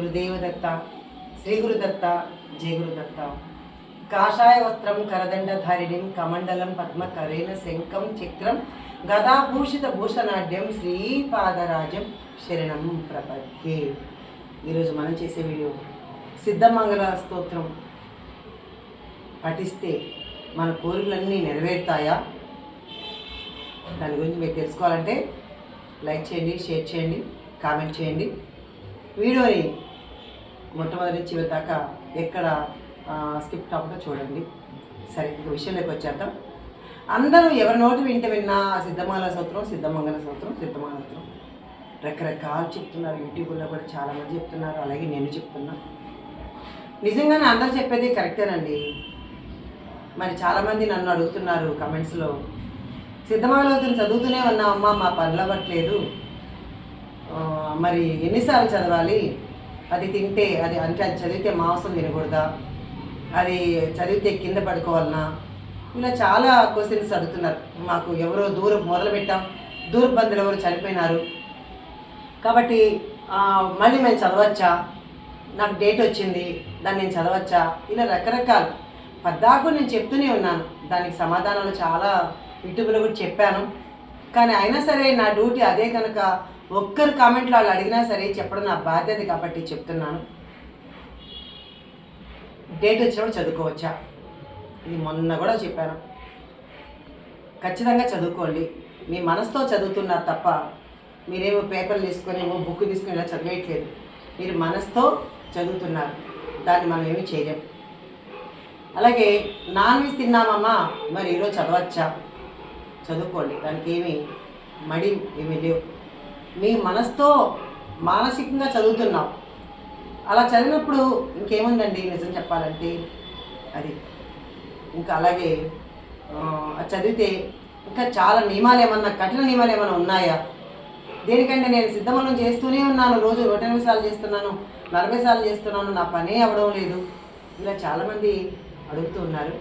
గురుదేవదత్త జై గురుదేవ శ్రీ గురుదత్త గురుదత్త కాషాయ వస్త్రం కరదండధారిణిం కమండలం పద్మకరేణ శంఖం చక్రం గదాభూషిత భూషణాఢ్యం శ్రీపాదరాజం శరణం ప్రపద్యే. ఈరోజు మనం చేసే వీడియో సిద్ధమంగళ స్తోత్రం. పఠిస్తే మన కోరికలన్నీ నెరవేరుతాయా? దాని గురించి మీరు తెలుసుకోవాలంటే లైక్ చేయండి షేర్ చేయండి కామెంట్ చేయండి. వీడియోని మొట్టమొదటి చివరి దాకా ఎక్కడ స్కిప్ టాప్గా చూడండి. సరే ఇంక విషయంలోకి వచ్చేద్దాం. అందరూ ఎవరి నోటి వింటే విన్నా సిద్ధమాల సూత్రం సిద్ధమంగళ సూత్రం సిద్ధమాల సూత్రం. రకరకాలు చెప్తున్నారు యూట్యూబ్లో కూడా చాలామంది చెప్తున్నారు అలాగే నేను చెప్తున్నా. నిజంగానే అందరు చెప్పేది కరెక్టేనండి. మరి చాలామంది నన్ను అడుగుతున్నారు కమెంట్స్లో సిద్ధమాలోచన చదువుతూనే ఉన్నామమ్మా మా పనులు అవ్వట్లేదు. మరి ఎన్నిసార్లు చదవాలి? అది తింటే అది అంటే అది చదివితే మాంసం తినకూడదా? అది చదివితే కింద పడుకోవాలనా? ఇలా చాలా క్వశ్చన్స్ అడుగుతున్నారు. మాకు ఎవరో దూరం మొదలుపెట్టాం. దూర ఎవరు చనిపోయినారు? కాబట్టి మళ్ళీ మేము చదవచ్చా? నాకు డేట్ వచ్చింది. దాన్ని నేను చదవచ్చా? ఇలా రకరకాలు. పద్దాకు నేను చెప్తూనే ఉన్నాను. దానికి సమాధానాలు చాలా యూట్యూబ్లో కూడా చెప్పాను. కానీ అయినా సరే నా డ్యూటీ అదే కనుక ఒక్కరు కామెంట్లో వాళ్ళు అడిగినా సరే చెప్పడం నా బాధ్యత కాబట్టి చెప్తున్నాను. డేట్ వచ్చినప్పుడు చదువుకోవచ్చా? ఇది మొన్న కూడా చెప్పాను. ఖచ్చితంగా చదువుకోండి. మీ మనసుతో చదువుతున్నారు తప్ప మీరేమో పేపర్లు తీసుకొని ఏమో బుక్ తీసుకొని ఇలా చదివేయట్లేదు. మీరు మనసుతో చదువుతున్నారు. దాన్ని మనం ఏమీ చేయలేం. అలాగే నాన్ వెజ్ తిన్నామమ్మా మరి ఈరోజు చదవచ్చా? చదువుకోండి. దానికి ఏమి మడి ఏమీ లేవు. మీ మనసుతో మానసికంగా చదువుతున్నాం. అలా చదివినప్పుడు ఇంకేముందండి నిజం చెప్పాలంటే? అది. ఇంకా అలాగే చదివితే ఇంకా చాలా నియమాలు ఏమన్నా కఠిన నియమాలు ఏమైనా ఉన్నాయా? దేనికంటే నేను సిద్ధమనం చేస్తూనే ఉన్నాను. రోజు నూట ఎనిమిది సార్లు చేస్తున్నాను నలభై సార్లు చేస్తున్నాను నా పనే అవ్వడం లేదు. ఇలా చాలామంది అడుగుతూ ఉన్నారు.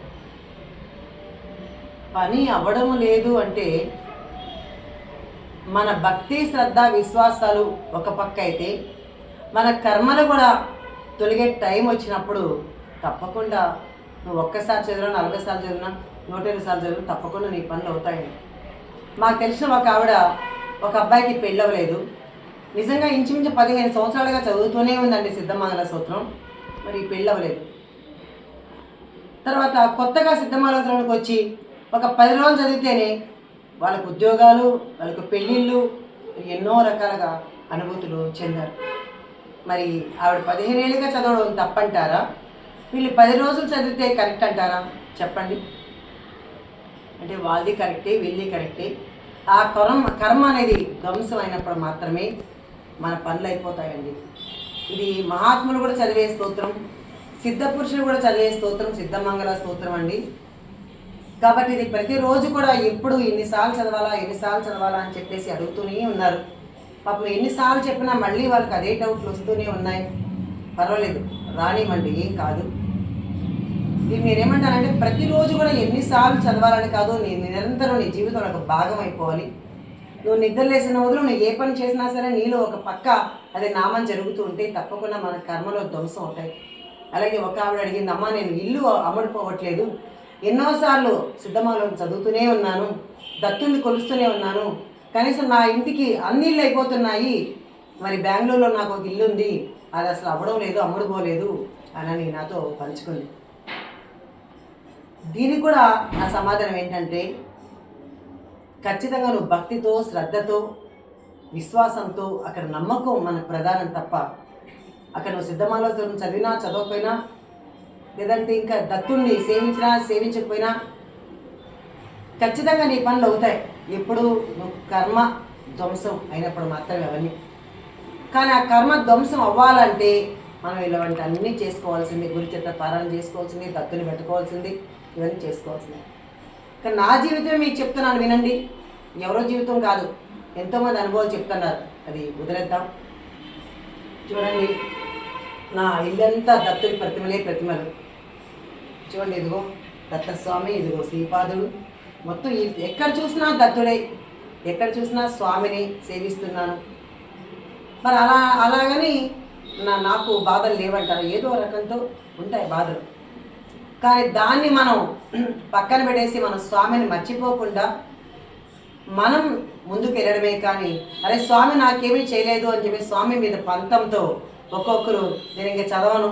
పని అవ్వడం లేదు అంటే మన భక్తి శ్రద్ధ విశ్వాసాలు ఒక పక్క అయితే మన కర్మలు కూడా తొలగే టైం వచ్చినప్పుడు తప్పకుండా నువ్వు ఒక్కసారి చదివినా నలభై సార్లు చదివినా నూట ఇరవై సార్లు చదివినా తప్పకుండా నీ పనులు అవుతాయి. మాకు తెలిసిన ఒక ఆవిడ ఒక అబ్బాయికి పెళ్ళి అవ్వలేదు. నిజంగా ఇంచుమించు పదిహేను సంవత్సరాలుగా చదువుతూనే ఉందండి సిద్ధమంగళ సూత్రం. మరి పెళ్ళి అవ్వలేదు. తర్వాత కొత్తగా సిద్ధమాలోచనకు వచ్చి ఒక పది రోజులు చదివితేనే వాళ్ళకు ఉద్యోగాలు వాళ్ళకు పెళ్ళిళ్ళు ఎన్నో రకాలుగా అనుభూతులు చెందారు. మరి ఆవిడ పదిహేను ఏళ్ళుగా చదవడం తప్పంటారా? వీళ్ళు పది రోజులు చదివితే కరెక్ట్ అంటారా? చెప్పండి. అంటే వాళ్ళది కరెక్టే వీళ్ళది కరెక్టే. ఆ కర్మ కర్మ అనేది ధ్వంసం అయినప్పుడు మాత్రమే మన పనులు అయిపోతాయండి. ఇది మహాత్ములు కూడా చదివే స్తోత్రం సిద్ధ పురుషులు కూడా చదివే స్తోత్రం సిద్ధమంగళ స్తోత్రం అండి. కాబట్టి ఇది ప్రతిరోజు కూడా ఎప్పుడు ఎన్నిసార్లు చదవాలా ఎన్నిసార్లు చదవాలా అని చెప్పేసి అడుగుతూనే ఉన్నారు. పాపం ఎన్నిసార్లు చెప్పినా మళ్ళీ వాళ్ళకి అదే డౌట్లు వస్తూనే ఉన్నాయి. పర్వాలేదు రానివ్వండి ఏం కాదు. ఇది నేనేమంటానంటే ప్రతిరోజు కూడా ఎన్నిసార్లు చదవాలని కాదు నీ నిరంతరం నీ జీవితంలో ఒక భాగం అయిపోవాలి. నువ్వు నిద్ర లేసిన వదులు నువ్వు ఏ పని చేసినా సరే నీలో ఒక పక్క అది నామం జరుగుతూ ఉంటే తప్పకుండా మన కర్మలో ధ్వంసం అవుతాయి. అలాగే ఒక ఆవిడ అడిగింది అమ్మ నేను ఇల్లు అమ్ముడుపోవట్లేదు ఎన్నోసార్లు సిద్ధమాలను చదువుతూనే ఉన్నాను దత్తుల్ని కొలుస్తూనే ఉన్నాను. కనీసం నా ఇంటికి అన్ని ఇళ్ళు అయిపోతున్నాయి. మరి బెంగళూరులో నాకు ఒక ఇల్లు ఉంది అది అసలు అవ్వడం లేదు అమ్ముడుపోలేదు అని నాతో పంచుకుంది. దీనికి కూడా నా సమాధానం ఏంటంటే ఖచ్చితంగా నువ్వు భక్తితో శ్రద్ధతో విశ్వాసంతో అక్కడ నమ్మకం మనకు ప్రధానం తప్ప అక్కడ నువ్వు సిద్ధమాలోచన చదివినా చదవకపోయినా లేదంటే ఇంకా దత్తుణ్ణి సేవించినా సేవించకపోయినా ఖచ్చితంగా నీ పనులు అవుతాయి. ఎప్పుడు నువ్వు కర్మ ధ్వంసం అయినప్పుడు మాత్రమే అవన్నీ. కానీ ఆ కర్మ ధ్వంసం అవ్వాలంటే మనం ఇలాంటి అన్నీ చేసుకోవాల్సింది గురి చెట్ల పారాయణ చేసుకోవాల్సింది దత్తుని పెట్టుకోవాల్సింది ఇవన్నీ చేసుకోవాల్సింది. కానీ నా జీవితం మీకు చెప్తున్నాను వినండి. ఎవరో జీవితం కాదు. ఎంతోమంది అనుభవాలు చెప్తున్నారు. అది వదిలేద్దాం. చూడండి నా ఇల్లంతా దత్తుని ప్రతిమలే ప్రతిమలు. చూడండి ఇదిగో దత్తస్వామి ఇదిగో శ్రీపాదుడు. మొత్తం ఎక్కడ చూసినా దత్తుడే ఎక్కడ చూసినా స్వామిని సేవిస్తున్నాను. మరి అలా అలాగని నా నాకు బాధలు లేవంటారు. ఏదో రకంతో ఉంటాయి బాధలు. కానీ దాన్ని మనం పక్కన పెట్టేసి మన స్వామిని మర్చిపోకుండా మనం ముందుకు వెళ్ళడమే కానీ అరే స్వామి నాకేమీ చేయలేదు అని చెప్పి స్వామి మీద పంతంతో ఒక్కొక్కరు నేను ఇంకా చదవను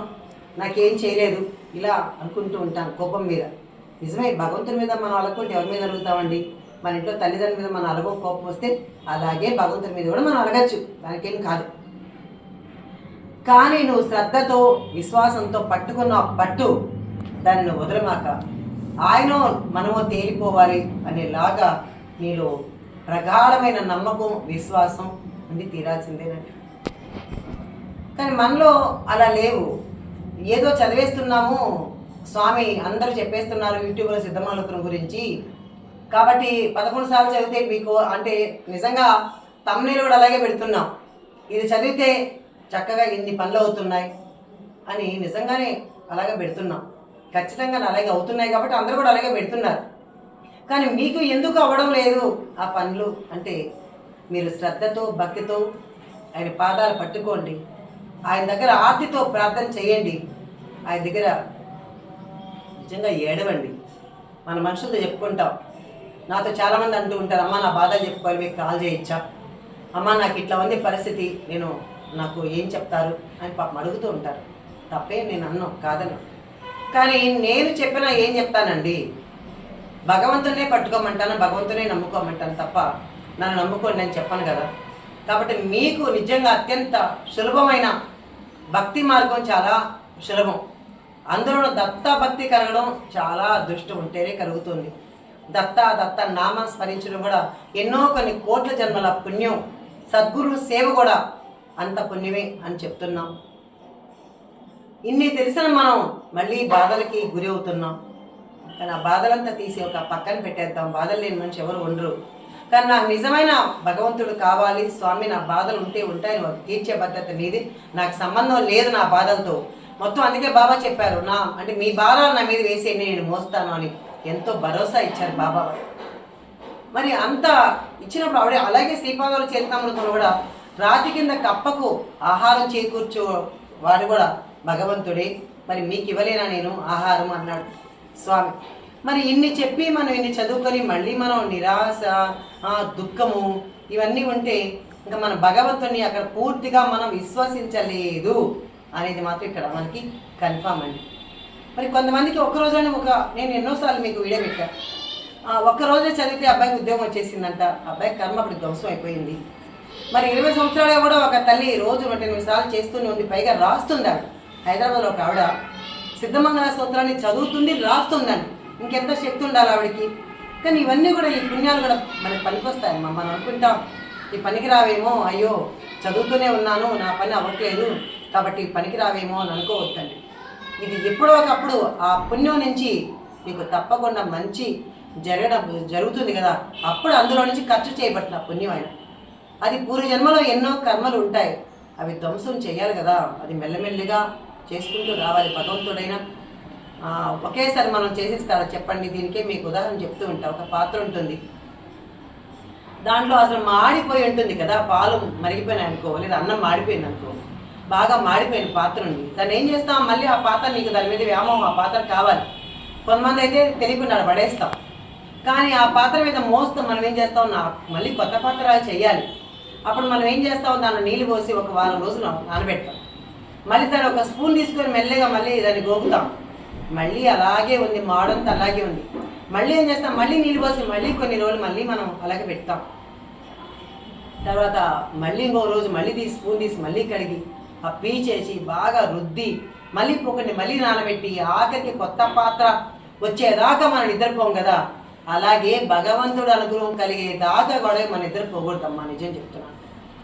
నాకేం చేయలేదు. ఇలా అనుకుంటూ ఉంటాను కోపం మీద. నిజమే భగవంతుని మీద మనం అలకుంటే ఎవరి మీద అలుగుతామండి? మన ఇంట్లో తల్లిదండ్రుల మీద మనం అలగో కోపం వస్తే అలాగే భగవంతుని మీద కూడా మనం అలగచ్చు. దానికేం కాదు. కానీ నువ్వు శ్రద్ధతో విశ్వాసంతో పట్టుకున్న ఆ పట్టు దాన్ని వదలమాక ఆయన మనమో తేలిపోవాలి అనేలాగా నీలో ప్రగాఢమైన నమ్మకం విశ్వాసం ఉండి తీరాల్సిందేనండి. కానీ మనలో అలా లేవు. ఏదో చదివేస్తున్నాము. స్వామి అందరూ చెప్పేస్తున్నారు యూట్యూబ్లో సిద్ధమాలకుల గురించి. కాబట్టి పదకొండు సార్లు చదివితే మీకు అంటే నిజంగా తమ్నేలు కూడా అలాగే పెడుతున్నాం. ఇది చదివితే చక్కగా ఇన్ని పనులు అవుతున్నాయి అని నిజంగానే అలాగే పెడుతున్నాం. ఖచ్చితంగా అలాగే అవుతున్నాయి కాబట్టి అందరూ కూడా అలాగే పెడుతున్నారు. కానీ మీకు ఎందుకు అవ్వడం లేదు? ఆ పనులు అంటే మీరు శ్రద్ధతో భక్తితో ఆయన పాదాలు పట్టుకోండి. ఆయన దగ్గర ఆర్తితో ప్రార్థన చేయండి. ఆయన దగ్గర నిజంగా ఏడవండి. మన మనుషులతో చెప్పుకుంటాం. నాతో చాలామంది అంటూ ఉంటారు అమ్మ నా బాధలు చెప్పుకోవాలి మీకు కాల్ చేయొచ్చా? అమ్మ నాకు ఇట్లా ఉంది పరిస్థితి నేను నాకు ఏం చెప్తారు? అని పాపం అడుగుతూ ఉంటారు. తప్పే నేను అన్నాను కాదను కానీ నేను చెప్పినా ఏం చెప్తానండి? భగవంతునే పట్టుకోమంటాను భగవంతునే నమ్ముకోమంటాను తప్ప నన్ను నమ్ముకోండి నేను చెప్పను కదా. కాబట్టి మీకు నిజంగా అత్యంత సులభమైన భక్తి మార్గం చాలా సులభం. అందులో దత్త భక్తి కలగడం చాలా అదృష్టం ఉంటేనే కలుగుతుంది. దత్త దత్త నామం స్మరించడం కూడా ఎన్నో కొన్ని కోట్ల జన్మల పుణ్యం. సద్గురు సేవ కూడా అంత పుణ్యమే అని చెప్తున్నాం. ఇన్ని తెలిసిన మనం మళ్ళీ బాధలకి గురి అవుతున్నాం. కానీ ఆ బాధలంతా తీసి ఒక పక్కన పెట్టేద్దాం. బాధలు లేని మనిషి ఎవరు ఉండరు. కానీ నాకు నిజమైన భగవంతుడు కావాలి స్వామి నా బాధలు ఉంటే ఉంటాయని వారు తీర్చే పద్ధతి నీది నాకు సంబంధం లేదు నా బాధలతో. మొత్తం అందుకే బాబా చెప్పారు నా అంటే మీ భారాలు నా మీద వేసేయండి నేను మోస్తాను అని ఎంతో భరోసా ఇచ్చారు బాబా. మరి అంత ఇచ్చినప్పుడు ఆవిడ అలాగే శ్రీపాదాలు చేరుతామనుకున్న కూడా రాతి కింద కప్పకు ఆహారం చేకూర్చో వాడు కూడా భగవంతుడే. మరి మీకు ఇవ్వలేనా నేను ఆహారం అన్నాడు స్వామి. మరి ఇన్ని చెప్పి మనం ఇన్ని చదువుకొని మళ్ళీ మనం నిరాశ దుఃఖము ఇవన్నీ ఉంటే ఇంకా మన భగవంతుని అక్కడ పూర్తిగా మనం విశ్వసించలేదు అనేది మాత్రం ఇక్కడ మనకి కన్ఫామ్ అండి. మరి కొంతమందికి ఒక్క ఒక నేను ఎన్నోసార్లు మీకు వీడియో పెట్టాను ఒక్కరోజే ఒక్క రోజే చదివితే అబ్బాయికి ఉద్యోగం వచ్చేసిందంట. అబ్బాయి కర్మ అప్పుడు ధ్వంసం అయిపోయింది. మరి ఇరవై సంవత్సరాలు కూడా ఒక తల్లి రోజు నూట ఎనిమిది సార్లు చేస్తూనే ఉంది. పైగా రాస్తుంది హైదరాబాద్లో ఒక ఆవిడ సిద్ధమంగళ సూత్రాన్ని చదువుతుంది రాస్తుందండి ఇంకెంత శక్తి ఉండాలి ఆవిడకి? కానీ ఇవన్నీ కూడా ఈ పుణ్యాలు కూడా మనకి పనికొస్తాయమ్మా మనం అనుకుంటాం ఈ పనికి రావేమో అయ్యో చదువుతూనే ఉన్నాను నా పని అవ్వట్లేదు కాబట్టి పనికి రావేమో అని అనుకోవద్దండి. ఇది ఎప్పుడో ఒకప్పుడు ఆ పుణ్యం నుంచి మీకు తప్పకుండా మంచి జరగడం జరుగుతుంది కదా. అప్పుడు అందులో నుంచి ఖర్చు చేయబట్టిన పుణ్యం ఆయన అది పూర్వ జన్మలో ఎన్నో కర్మలు ఉంటాయి. అవి ధ్వంసం చేయాలి కదా. అది మెల్లమెల్లిగా చేసుకుంటూ రావాలి. భగవంతుడైనా ఒకేసారి మనం చేసేస్తాడా చెప్పండి దీనికే మీకు ఉదాహరణ చెప్తూ ఉంటా. ఒక పాత్ర ఉంటుంది. దాంట్లో అసలు మాడిపోయి ఉంటుంది కదా పాలు మరిగిపోయినాయి అనుకో లేదా అన్నం మాడిపోయింది అనుకో బాగా మాడిపోయిన పాత్ర ఉంది. దాన్ని ఏం చేస్తాం? మళ్ళీ ఆ పాత్ర నీకు దాని మీద వ్యామోహం ఆ పాత్ర కావాలి. కొంతమంది అయితే తెలియకుండా పడేస్తాం. కానీ ఆ పాత్ర మీద మోస్తూ మనం ఏం చేస్తాం? నా మళ్ళీ కొత్త పాత్ర చేయాలి. అప్పుడు మనం ఏం చేస్తాం? దాన్ని నీళ్ళు పోసి ఒక వారం రోజులు నానబెడతాం. మళ్ళీ దాన్ని ఒక స్పూన్ తీసుకొని మెల్లగా మళ్ళీ దాన్ని గోగుతాం మళ్ళీ అలాగే ఉంది మాడంతా అలాగే ఉంది. మళ్ళీ ఏం చేస్తాం? మళ్ళీ నీళ్ళు పోసి మళ్ళీ కొన్ని రోజులు మళ్ళీ మనం అలాగే పెడతాం. తర్వాత మళ్ళీ ఇంకో రోజు మళ్ళీ తీసి స్పూన్ తీసి మళ్ళీ కడిగి ఆ పీచేసి బాగా రుద్ది మళ్ళీ పొక్కని మళ్ళీ నానబెట్టి ఆఖరికి కొత్త పాత్ర వచ్చేదాకా మనం నిద్రపోం కదా. అలాగే భగవంతుడు అనుగ్రహం కలిగేదాకా కూడా మన ఇద్దరు పోగొడతాం నిజం చెప్తున్నాను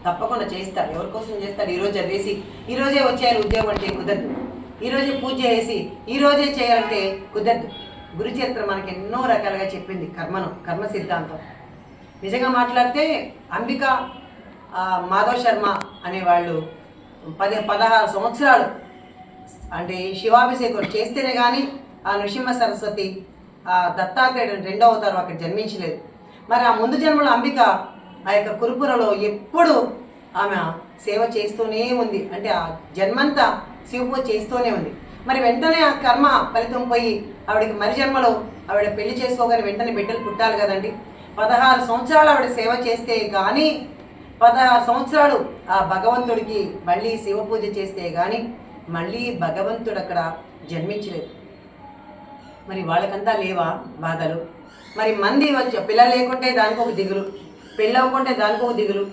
తప్పకుండా చేస్తారు. ఎవరి కోసం చేస్తాడు ఈరోజు చదివేసి ఈరోజే వచ్చారు వచ్చేయాలి ఉద్యోగం అంటే కుదరదు. ఈ పూజ చేసి ఈరోజే చేయాలంటే కుదరదు. గురుచరిత్ర మనకి ఎన్నో రకాలుగా చెప్పింది కర్మను కర్మ సిద్ధాంతం. నిజంగా మాట్లాడితే అంబిక మాధవ్ శర్మ అనేవాళ్ళు పది పదహారు సంవత్సరాలు అంటే శివాభిషేకం చేస్తేనే కానీ ఆ నృసింహ సరస్వతి ఆ దత్తాత్రేయుడు రెండో అవతారం అక్కడ జన్మించలేదు. మరి ఆ ముందు జన్మలో అంబిక ఆ యొక్క కురుపురలో ఎప్పుడు ఆమె సేవ చేస్తూనే ఉంది. అంటే ఆ జన్మంతా శివపూజ చేస్తూనే ఉంది. మరి వెంటనే ఆ కర్మ ఫలితం పోయి ఆవిడకి మరి జన్మలో ఆవిడ పెళ్ళి చేసుకోగానే వెంటనే బిడ్డలు పుట్టాలి కదండి. పదహారు సంవత్సరాలు ఆవిడ సేవ చేస్తే కానీ పదహారు సంవత్సరాలు ఆ భగవంతుడికి మళ్ళీ శివ పూజ చేస్తే కానీ మళ్ళీ భగవంతుడు అక్కడ జన్మించలేదు. మరి వాళ్ళకంతా లేవా బాధలు? మరి మంది వచ్చి పిల్లలు లేకుంటే దానికి ఒక దిగులు పెళ్ళి అవ్వకుంటే దానికి ఒక దిగులు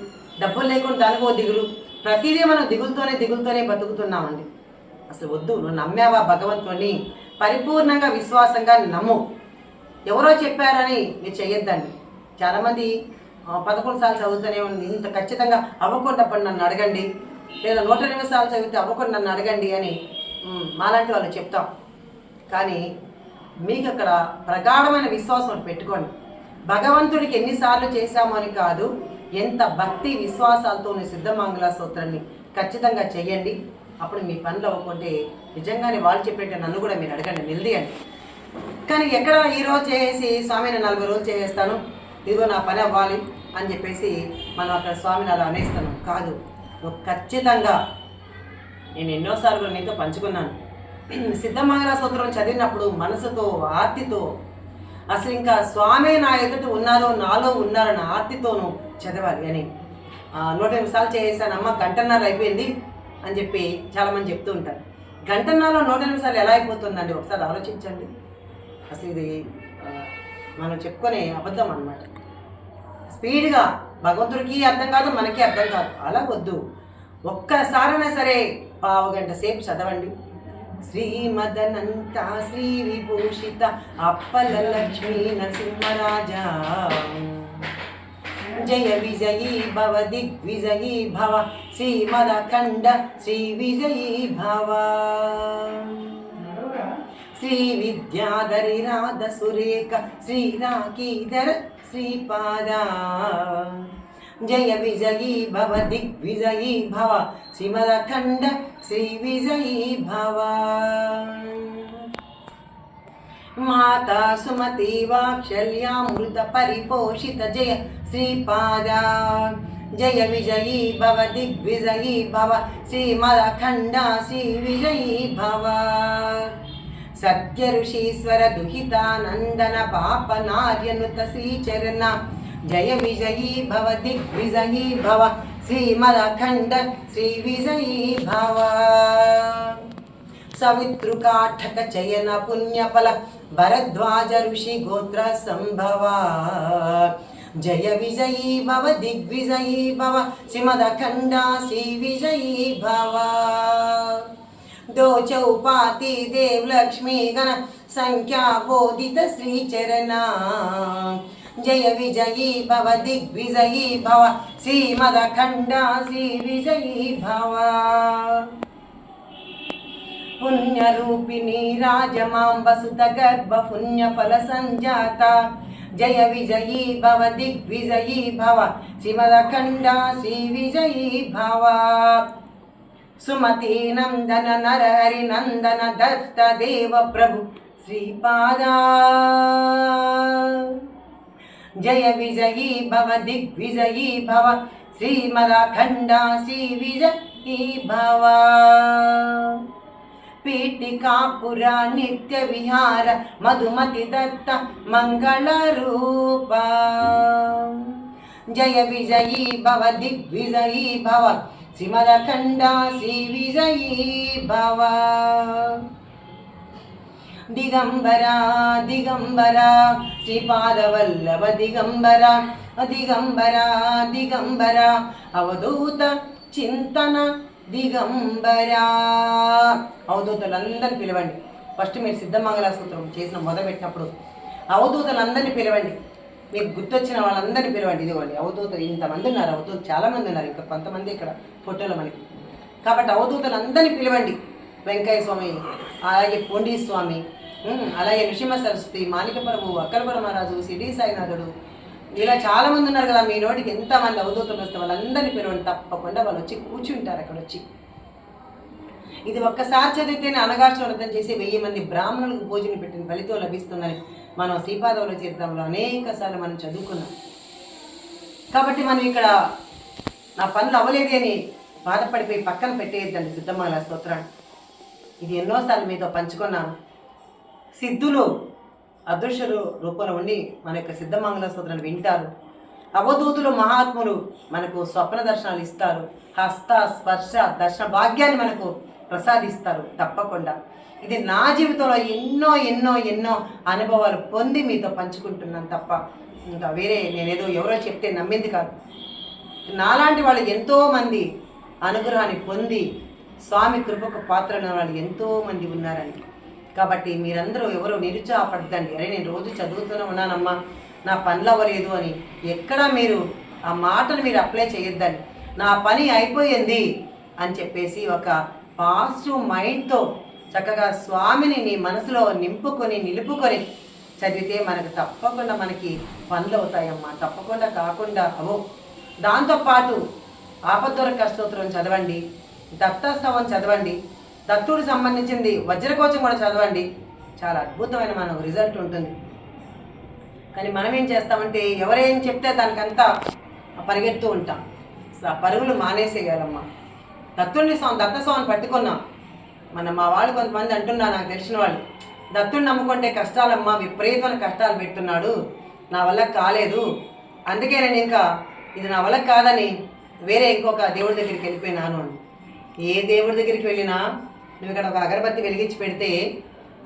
డబ్బులు లేకుంటే దానికి ఒక దిగులు ప్రతిదీ మనం దిగులతోనే దిగులతోనే బతుకుతున్నామండి. అసలు వద్దు నువ్వు నమ్మావా భగవంతుని పరిపూర్ణంగా విశ్వాసంగా నమ్ము. ఎవరో చెప్పారని మీరు చెయ్యొద్దండి. చాలామంది పదకొండు సార్లు చదువుతూనే ఉంది ఇంత ఖచ్చితంగా అవ్వకుండాప్పుడు నన్ను అడగండి. లేదా నూట ఎనిమిది సార్లు చదివితే అవ్వకుండా నన్ను అడగండి అని మాలాంటి వాళ్ళు చెప్తాం. కానీ మీకు అక్కడ ప్రగాఢమైన విశ్వాసం పెట్టుకోండి. భగవంతుడికి ఎన్నిసార్లు చేశామని కాదు ఎంత భక్తి విశ్వాసాలతో సిద్ధమంగళ సూత్రాన్ని ఖచ్చితంగా చెయ్యండి. అప్పుడు మీ పనులు అవ్వకుంటే నిజంగానే వాళ్ళు చెప్పేట నన్ను కూడా మీరు అడగండి నిలదీయండి కానీ ఎక్కడ ఈ రోజు చేసి స్వామిని నలభై రోజులు చేసేస్తాను? ఇదిగో నా పని అవ్వాలి అని చెప్పేసి మనం అక్కడ స్వామిని అలా అనేస్తాను. కాదు నువ్వు ఖచ్చితంగా నేను ఎన్నోసార్లు నీతో పంచుకున్నాను. సిద్ధమంగళ సూత్రం చదివినప్పుడు మనసుతో ఆర్తితో అసలు ఇంకా స్వామి నా ఎదుట ఉన్నారో నాలో ఉన్నారన్న ఆర్తితోనూ చదవాలి అని. నూట ఎనిమిది సార్లు చేసాను అమ్మ గంటన్నర అయిపోయింది. అని చెప్పి చాలామంది చెప్తూ ఉంటారు. గంటన్నాలో నూట ఎనిమిది సార్లు ఎలా అయిపోతుందండి? ఒకసారి ఆలోచించండి. అసలు ఇది మనం చెప్పుకునే అబద్ధం అన్నమాట. స్పీడ్గా భగవంతుడికి అర్థం కాదు మనకి అర్థం కాదు. అలా వద్దు. ఒక్కసారైనా సరే పావు గంట సేపు చదవండి. శ్రీమదనంత శ్రీ విభూషిత అప్పల లక్ష్మీ నరసింహరాజా. జయ విజయీ భవ దిగ్విజయీ భవ శ్రీమదఖండ శ్రీ విజయీ భవ శ్రీ విద్యాధరి రాధ సురేఖ శ్రీరాకీధర శ్రీపాద జయ విజయీ భవ దిగ్విజయీ భవ శ్రీమదఖండ శ్రీ విజయీ భవ మాతా సుమతి వాక్షల్యామృత పరిపోషిత జయ శ్రీపాద జయ విజయీ భవ దిగ్విజయీ భవ శ్రీమదఖండ శ్రీ విజయీ భవ సత్య ఋషీశ్వర దుహితానందన పాప నార్యనుత శ్రీచరణ జయ విజయీ భవ దిగ్విజయీ భవ శ్రీమదఖండ जय विजयी भव दिग्विजयी भव श्री विजयी भव। दो चौपाती देव लक्ष्मी गण संख्या बोधित श्रीचरणा जय विजयी भव दिग्विजयी भव श्रीमदखंडा श्री विजयी भव। पुण्यरूपिणी राजमां संजाता। జయ విజయీ భవ దిగ్విజయీ భవ శివరఖండ శ్రీ విజయీ భవ సుమతి నందన నరహరి నందన దత్త దేవ ప్రభు శ్రీపాదా జయ విజయీ భవ దిగ్విజయీ భవ శ్రీమరాఖండ శ్రీ విజయీ భవ ಪೀಠಿಕಾಪುರ ನಿತ್ಯ ವಿಹಾರ ಮಧುಮತಿ ದತ್ತ ಮಂಗಳರೂಪ ಜಯ ವಿಜಯೀ ಭವ ದಿಗ್ವಿಜಯೀ ಭವ ಸಿಮರಖಂಡ ಶ್ರೀ ವಿಜಯೀ ಭವ ದಿಗಂಬರ ದಿಗಂಬರ ಶ್ರೀಪಾದವಲ್ಲಭ ದಿಗಂಬರ ದಿಗಂಬರ ದಿಗಂಬರ ಅವಧೂತ ಚಿಂತನ దిగంబరా. అవధూతలందరినీ పిలవండి. ఫస్ట్ మీరు సిద్ధమంగళ సూత్రం చేసిన మొదలుపెట్టినప్పుడు అవధూతలందరినీ పిలవండి. మీకు గుర్తొచ్చిన వాళ్ళందరినీ పిలవండి. ఇదిగోండి అవధూతలు ఇంతమంది ఉన్నారు అవధూతలు చాలామంది ఉన్నారు. ఇంకా కొంతమంది ఇక్కడ ఫోటోలో మనకి. కాబట్టి అవధూతలందరినీ పిలవండి. వెంకయ్య స్వామి అలాగే పొండి స్వామి అలాగే నృసింహ సరస్వతి మాణిక ప్రభు అక్కల మహారాజు సిడి సాయినాథుడు ఇలా చాలా మంది ఉన్నారు కదా మీ నోటికి ఎంతమంది అవధూతలు వస్తే వాళ్ళందరినీ పిలవండి తప్పకుండా వాళ్ళు వచ్చి కూర్చుంటారు అక్కడ వచ్చి. ఇది ఒక్కసారి చదివితేనే అనగాష్ట వ్రతం చేసి వెయ్యి మంది బ్రాహ్మణులకు భోజనం పెట్టిన ఫలితం లభిస్తుందని మనం శ్రీపాదవుల చరిత్రంలో అనేక సార్లు మనం చదువుకున్నాం. కాబట్టి మనం ఇక్కడ నా పనులు అవ్వలేదే అని బాధపడిపోయి పక్కన పెట్టేయద్దండి సిద్ధమంగళ స్తోత్రాన్ని. ఇది ఎన్నోసార్లు మీతో పంచుకున్నాను. సిద్ధులు అదృశ్య రూపంలో ఉండి మన యొక్క సిద్ధమంగళ స్తోత్రాన్ని వింటారు. అవధూతులు మహాత్ములు మనకు స్వప్న దర్శనాలు ఇస్తారు. హస్త స్పర్శ దర్శన భాగ్యాన్ని మనకు ప్రసాదిస్తారు తప్పకుండా. ఇది నా జీవితంలో ఎన్నో ఎన్నో ఎన్నో అనుభవాలు పొంది మీతో పంచుకుంటున్నాను తప్ప ఇంకా వేరే నేనేదో ఎవరో చెప్తే నమ్మింది కాదు. నాలాంటి వాళ్ళు ఎంతోమంది అనుగ్రహాన్ని పొంది స్వామి కృపకు పాత్రల వాళ్ళు ఎంతోమంది ఉన్నారని కాబట్టి మీరందరూ ఎవరు నిరుత్సాహపడద్దండి. అరే నేను రోజు చదువుతూనే ఉన్నానమ్మా నా పనులు అవ్వలేదు అని ఎక్కడా మీరు ఆ మాటను మీరు అప్లై చేయొద్దండి. నా పని అయిపోయింది అని చెప్పేసి ఒక పాజిటివ్ మైండ్తో చక్కగా స్వామిని నీ మనసులో నింపుకొని నిలుపుకొని చదివితే మనకు తప్పకుండా మనకి పనులు అవుతాయమ్మా. తప్పకుండా కాకుండా అవో దాంతోపాటు ఆపద్దొర కష్టోత్తరం చదవండి దత్తాస్తవం చదవండి దత్తుడికి సంబంధించింది వజ్రకోచం కూడా చదవండి. చాలా అద్భుతమైన మనకు రిజల్ట్ ఉంటుంది. కానీ మనం ఏం చేస్తామంటే ఎవరేం చెప్తే దానికంతా పరిగెడుతూ ఉంటాం. అసలు ఆ పరుగులు మానేసేయాలమ్మా. దత్తుడిని స్వామి దత్త స్వామిని పట్టుకున్నాం. మన మా వాళ్ళు కొంతమంది అంటున్నారు నాకు తెలిసిన వాళ్ళు. దత్తుడిని నమ్ముకుంటే కష్టాలమ్మా విపరీతమైన కష్టాలు పెడుతున్నాడు. నా వల్ల కాలేదు. అందుకే నేను ఇంకా ఇది నా వల్ల కాదని వేరే ఇంకొక దేవుడి దగ్గరికి వెళ్ళిపోయినాను. అని ఏ దేవుడి దగ్గరికి వెళ్ళినా నువ్వు ఇక్కడ ఒక అగరబత్తి వెలిగించి పెడితే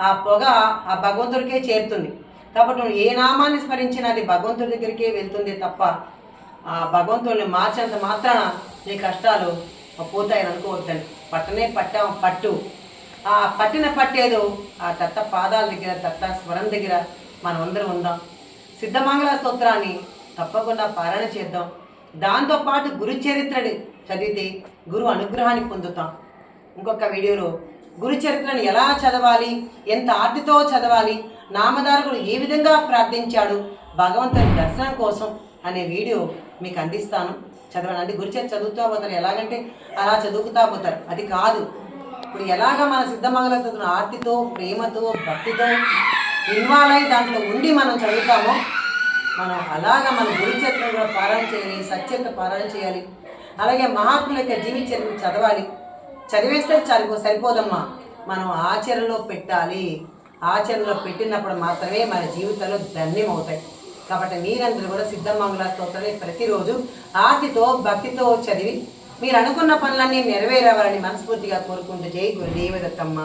ఆ పొగ ఆ భగవంతుడికే చేరుతుంది. కాబట్టి నువ్వు ఏ నామాన్ని స్మరించినా అది భగవంతుడి దగ్గరికే వెళ్తుంది తప్ప ఆ భగవంతుడిని మార్చేంత మాత్రాన నీ కష్టాలు పోతాయని అనుకోవద్దండి. పట్టనే పట్టాం పట్టు. ఆ పట్టిన పట్టేదో ఆ దత్త పాదాల దగ్గర దత్త స్వరం దగ్గర మనం అందరం ఉందాం. సిద్ధమంగళ స్తోత్రాన్ని తప్పకుండా పాలన చేద్దాం. దాంతోపాటు గురు చరిత్రని చదివితే గురు అనుగ్రహాన్ని పొందుతాం. ఇంకొక వీడియోలో గురుచరిత్రను ఎలా చదవాలి ఎంత ఆర్తితో చదవాలి నామధారకుడు ఏ విధంగా ప్రార్థించాడు భగవంతుని దర్శనం కోసం అనే వీడియో మీకు అందిస్తాను. చదవండి. అంటే గురుచరిత్ర చదువుతూ పోతారు. ఎలాగంటే అలా చదువుకుతా పోతారు. అది కాదు. ఇప్పుడు ఎలాగ మన సిద్ధమంగళ స్తోత్రం ఆర్తితో ప్రేమతో భక్తితో ఇన్వాల్వ్ అయి దాంట్లో ఉండి మనం చదువుతామో మనం అలాగా మన గురుచరిత్ర కూడా పారాయణ చేయాలి సత్యత పారాయణ చేయాలి. అలాగే మహాత్ముల యొక్క జీవిత చరిత్ర చదవాలి. చదివేస్తే సరిపో సరిపోదమ్మా. మనం ఆచరణలో పెట్టాలి. ఆచరణలో పెట్టినప్పుడు మాత్రమే మన జీవితంలో ధన్యం అవుతాయి. కాబట్టి మీరందరూ కూడా సిద్ధమంగళ స్తోత్రాన్ని ప్రతిరోజు ఆర్తితో భక్తితో చదివి మీరు అనుకున్న పనులన్నీ నెరవేరవాలని మనస్ఫూర్తిగా కోరుకుంటూ జై గురుదేవ దత్తమ్మ